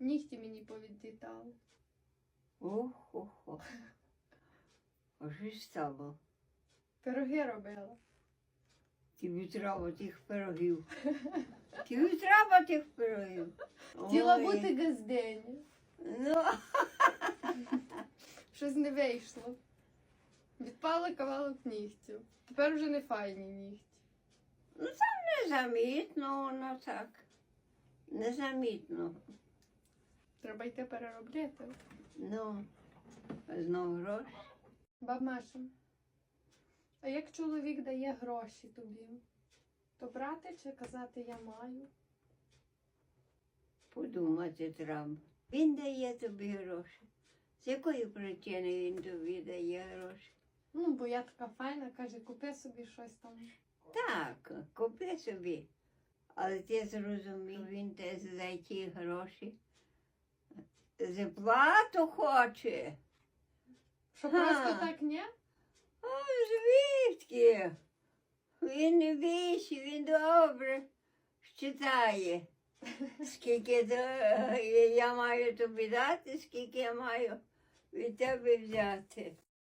Нігті мені повідлітали. Ох, ох, ох. Аж стало. Пироги робила. Тобі треба тих пирогів. Тобі треба тих пирогів. Хотіла Ой, бути газдені. Ну, Щось не вийшло. Відпали кавалок нігтів. Тепер вже не файні нігті. ну там незамітно воно так. Незамітно. Треба йти переробляти. Ну, знову гроші. Баб Маша, а як чоловік дає гроші тобі, то брати чи казати я маю? Подумати треба. Він дає тобі гроші. З якої причини він тобі дає гроші? Ну, бо я така файна, каже, купи собі щось там. Так, купи собі. Але ти зрозумів, він те за ті гроші. Заплату хоче. Що просто так ні? А звідки? Він не більше, він добре читає. Скільки то, я маю тобі дати, скільки я маю від тебе взяти.